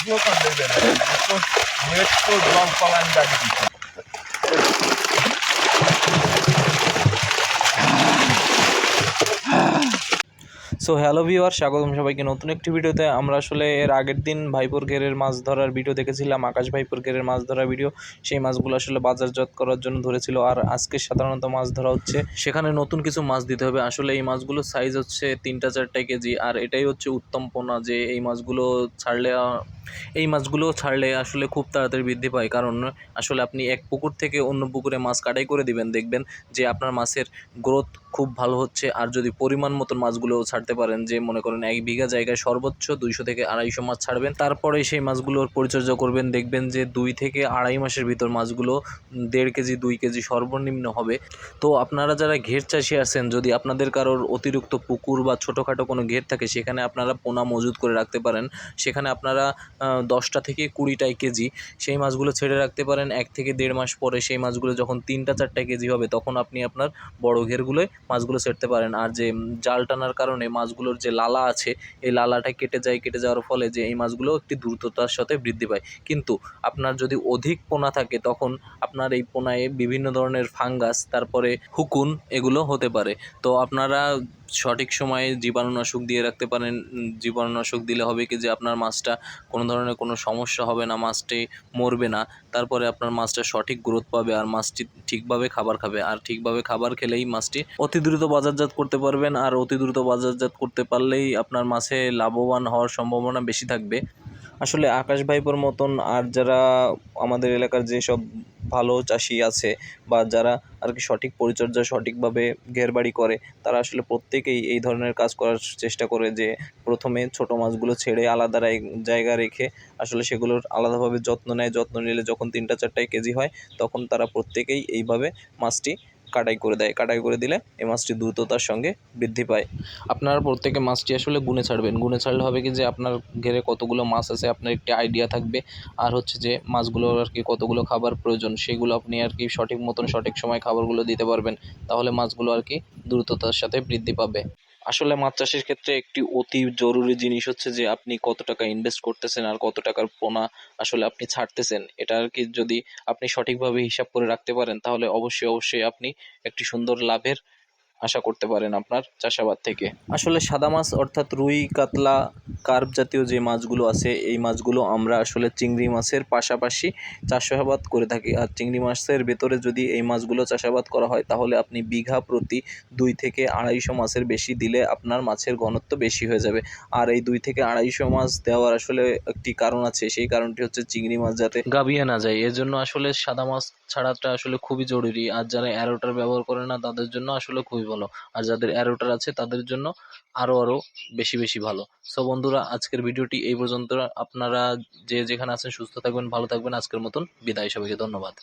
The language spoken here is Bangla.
Nasıl o kadar böyle? Netto drum falan da gidiyor. So hello viewer স্বাগতম সবাইকে। নতুন একটি ভিডিওতে আমরা আসলে এর আগের দিন ভাইপুর ঘেরের মাছ ধরার ভিডিও দেখেছিলাম, আকাশ ভাইপুর ঘেরের মাছ ধরার ভিডিও। সেই মাছগুলো আসলে বাজারজাত করার জন্য ধরেছিল, আর আজকে সাধারণত মাছ ধরা হচ্ছে। সেখানে নতুন কিছু মাছ দিতে হবে। আসলে এই মাছগুলোর সাইজ হচ্ছে তিনটা চারটা কেজি, আর এটাই হচ্ছে উত্তম পোনা যে এই মাছগুলো ছাড়লে, এই মাছগুলো ছাড়লে আসলে খুব তাড়াতাড়ি বৃদ্ধি পায়। কারণ আসলে আপনি এক পুকুর থেকে অন্য পুকুরে মাছ কাটাই করে দিবেন। দেখবেন যে আপনার মাছের গ্রোথ খুব ভালো হচ্ছে। আর যদি পরিমাণ মতন মাছগুলো ছাড়তে পারেন যে, মনে করেন এক বিঘা জায়গায় সর্বোচ্চ দুইশো থেকে আড়াইশো মাছ ছাড়বেন, তারপরে সেই মাছগুলোর পরিচর্যা করবেন, দেখবেন যে দুই থেকে আড়াই মাসের ভিতর মাছগুলো দেড় কেজি, দুই কেজি সর্বনিম্ন হবে। তো আপনারা যারা ঘের চাষি আছেন, যদি আপনাদের কারোর অতিরিক্ত পুকুর বা ছোটোখাটো কোনো ঘের থাকে, সেখানে আপনারা পোনা মজুত করে রাখতে পারেন। সেখানে আপনারা দশটা থেকে কুড়িটাই কেজি সেই মাছগুলো ছেড়ে রাখতে পারেন। এক থেকে দেড় মাস পরে সেই মাছগুলো যখন তিনটা, চারটা কেজি হবে, তখন আপনি আপনার বড় ঘেরগুলোয় মাছগুলো ছেড়তে পারেন। আর যে জাল টানার কারণে মাছগুলোর যে লালা আছে, এই লালাটা কেটে যায়, কেটে যাওয়ার ফলে যে, এই মাছগুলো একটি দ্রুততার সাথে বৃদ্ধি পায়। কিন্তু আপনার যদি অধিক পোনা থাকে, তখন আপনার এই পোনায় বিভিন্ন ধরনের ফাঙ্গাস, তারপরে হুকুন, এগুলো হতে পারে। তো আপনারা সঠিক সময়ে জীবাণুনাশক দিয়ে রাখতে পারেন। জীবাণুনাশক দিলে হবে কি যে, আপনার মাছটা কোনো ধরনের কোনো সমস্যা হবে না, মাছটি মরবে না। তারপরে আপনার মাছটা সঠিক গ্রোথ পাবে আর মাছটি ঠিকভাবে খাবার খাবে। আর ঠিকভাবে খাবার খেলেই মাছটি অতি দ্রুত বাজারজাত করতে পারবেন আর অতি দ্রুত বাজারজাত করতে পারলেই আপনার মাছে লাভবান হওয়ার সম্ভাবনা বেশি থাকবে। আসলে আকাশ ভাইপোর মতন আর যারা আমাদের এলাকার যেসব ভালো চাষি আছে বা যারা আর কি সঠিক পরিচর্যা সঠিকভাবে ঘেরবাড়ি করে, তারা আসলে প্রত্যেকেই এই ধরনের কাজ করার চেষ্টা করে যে প্রথমে ছোট মাছগুলো ছেড়ে আলাদা জায়গা রেখে আসলে সেগুলোর আলাদাভাবে যত্ন নেয়, যত্ন নিলে যখন তিনটা চারটায় কেজি হয়, তখন তারা প্রত্যেকেই এইভাবে মাছটি কাটাই করে দেয়, কাটাই করে দিলে এই মাছটি দ্রুততার সঙ্গে বৃদ্ধি পায়। আপনারা প্রত্যেকে মাছটি আসলে গুনে ছাড়বেন। গুনে ছাড়লে হবে কি যে আপনার ঘেরে কতগুলো মাছ আছে, আপনার একটি আইডিয়া থাকবে। আর হচ্ছে যে মাছগুলোর আর কি কতগুলো খাবার প্রয়োজন, সেগুলো আপনি আর কি সঠিক মতন সঠিক সময় খাবারগুলো দিতে পারবেন। তাহলে মাছগুলো আর কি দ্রুততার সাথে বৃদ্ধি পাবে। আসলে মাছ চাষের ক্ষেত্রে একটি অতি জরুরি জিনিস হচ্ছে যে, আপনি কত টাকা ইনভেস্ট করতেছেন আর কত টাকার পোনা আসলে আপনি ছাড়তেছেন। এটা আর কি যদি আপনি সঠিকভাবে হিসাব করে রাখতে পারেন, তাহলে অবশ্যই অবশ্যই আপনি একটি সুন্দর লাভের আশা করতে পারেন আপনার চাষাবাদ থেকে। আসলে সাদা মাছ অর্থাৎ রুই কাতলা কার্প জাতীয় যে মাছগুলো আছে এই মাছগুলো আমরা আসলে চিংড়ি মাছের পাশাপাশি চাষাবাদ করে থাকি। আর চিংড়ি মাছের ভেতরে যদি এই মাছগুলো চাষাবাদ করা হয় তাহলে আপনি বিঘা প্রতি দুই থেকে আড়াইশো মাছের বেশি দিলে আপনার মাছের ঘনত্ব বেশি হয়ে যাবে। আর এই দুই থেকে আড়াইশো মাছ দেওয়ার আসলে একটি কারণ আছে সেই কারণটি হচ্ছে চিংড়ি মাছ যাতে গাবিয়ে না যায়। এর জন্য আসলে সাদা মাছ ছাড়াটা আসলে খুবই জরুরি। আর যারা অ্যারোটার ব্যবহার করে না, তাদের জন্য আসলে খুবই ভালো। আর যাদের অ্যারোটার আছে, তাদের জন্য আরও আরও বেশি বেশি ভালো। সো বন্ধুরা, আজকের ভিডিওটি এই পর্যন্ত। আপনারা যে যেখানে আছেন, সুস্থ থাকবেন, ভালো থাকবেন। আজকের মতন বিদায় সবাইকে। ধন্যবাদ।